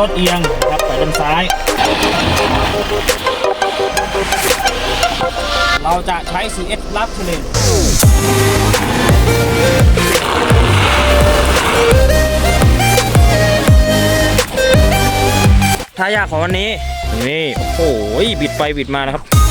รถเอียงนะครับไปด้านซ้าย เราจะใช้ CS รับเทเลนท้ายากของวันนี้ นี่ โอ้โหบิดไปบิดมานะครับ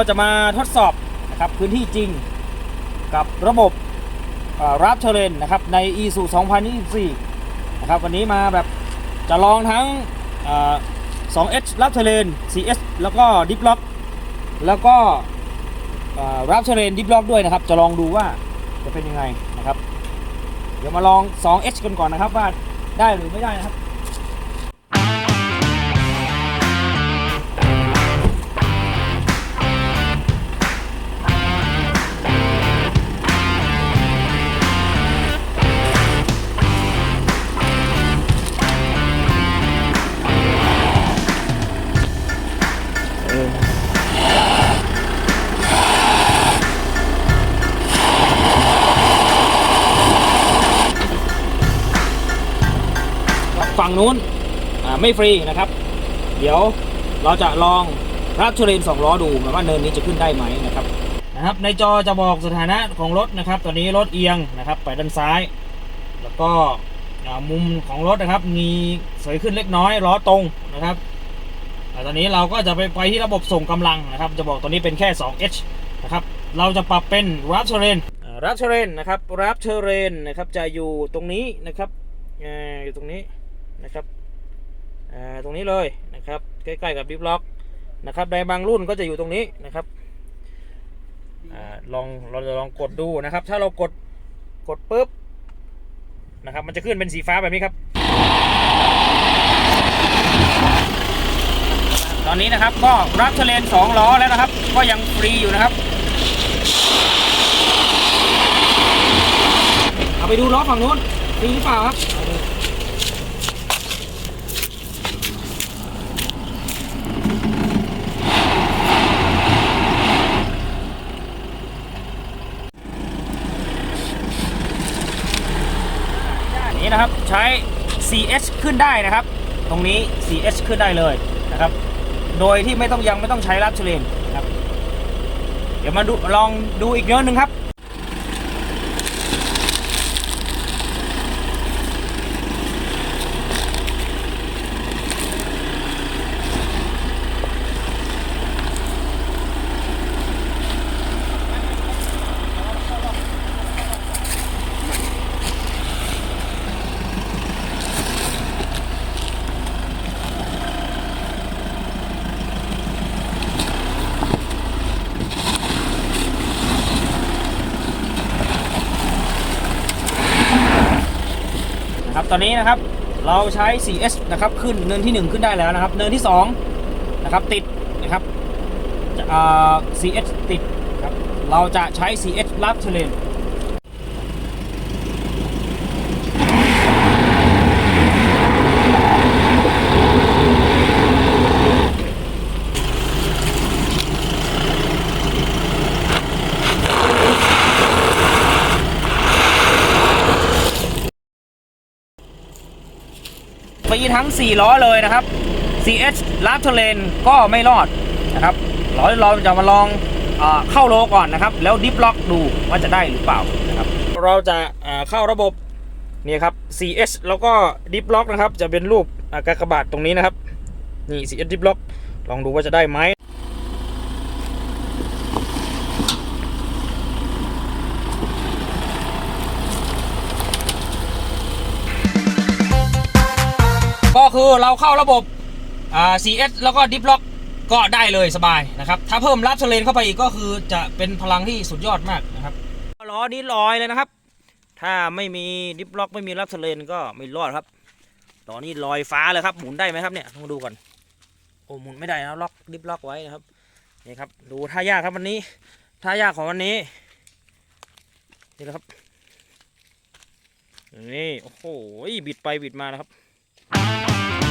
เราจะมาทดสอบนะครับพื้นที่จริงกับระบบรับเทเลนนะครับใน e s u 2024 นะครับวันนี้มาแบบจะลองทั้ง 2H รับเทเลน CS แล้วก็ดิฟล็อกแล้วก็รับเทเลนดิฟล็อกด้วยนะครับ จะลองดูว่าจะเป็นยังไงนะครับ เดี๋ยวมาลอง 2H กันก่อนนะครับว่าได้หรือไม่ได้นะครับ ฝั่งนู้นไม่ฟรีนะครับ เดี๋ยวเราจะลองรับเทรนสองล้อดูว่าเนินนี้จะขึ้นได้ไหมนะครับนะครับ ในจอจะบอกสถานะของรถนะครับ ตอนนี้รถเอียงนะครับ ไปด้านซ้าย แล้วก็มุมของรถนะครับ มีสวยขึ้นเล็กน้อยล้อตรงนะครับตอนนี้เราก็จะไปไปที่ระบบส่งกำลังนะครับ จะบอกตอนนี้เป็นแค่ 2H นะครับ เราจะปรับเป็นรับเทรนรับเทรนนะครับรับเทรนนะครับจะอยู่ตรงนี้นะครับอยู่ตรงนี้ นะครับตรงนี้เลยนะครับใกล้ๆกับดิฟล็อกนะครับในบางรุ่นก็จะอยู่ตรงนี้นะครับอลองเราจะลองกดดูนะครับ ถ้าเรากดกดปุ๊บนะครับ มันจะขึ้นเป็นสีฟ้าแบบนี้ครับ ตอนนี้นะครับก็รับเทเลน2ล้อแล้วนะครับ ก็ยังฟรีอยู่นะครับเอาไปดูล้อฝั่งนู้นฟรีหรือเปล่าครับ นี้นะครับใช้ CH ขึ้นได้นะครับ ตรงนี้ CH ขึ้นได้เลยนะครับ โดยที่ไม่ต้องยังไม่ต้องใช้รับเชลนนะครับ เดี๋ยวมาดูลองดูอีกเนื้อหนึ่งครับ ครับตอนนี้นะครับเราใช้ 4S นะครับขึ้นเนินที่ 1 ขึ้นได้แล้วนะครับ เนินที่2นะครับติดนะครับ 4S ติดครับเราจะใช้ 4S รับเทเลน ฟรีทั้ง 4 ล้อเลยนะครับ 4H ลาบเทเลนก็ไม่รอดนะครับเราเราจะมาลองอเข้าโลก่อนนะครับ แล้วดิฟล็อกดูว่าจะได้หรือเปล่านะครับ เราจะเข้าระบบนี่ครับ 4H แล้วก็ดิฟล็อกนะครับ จะเป็นรูปกากบาทตรงนี้นะครับ นี่ 4H ดิฟล็อกลองดูว่าจะได้ไหม คือเราเข้าระบบอ่า CS แล้วก็ดิฟล็อกก็ได้เลยสบายนะครับ ถ้าเพิ่มรับเทเลนเข้าไปอีกก็คือจะเป็นพลังที่สุดยอดมากนะครับล้อนี้ลอยเลยนะครับ ถ้าไม่มีดิฟล็อกไม่มีรับเทเลนก็ไม่รอดครับล้อนี้ลอยฟ้าเลยครับหมุนได้ไหมครับเนี่ยต้องดูก่อนโอ้หมุนไม่ได้นะล็อกดิฟล็อกไว้นะครับนี่ครับดูท่ายากครับวันนี้ท่ายากของวันนี้นี่นะครับนี่โอ้โหบิดไปบิดมานะครับ Bye.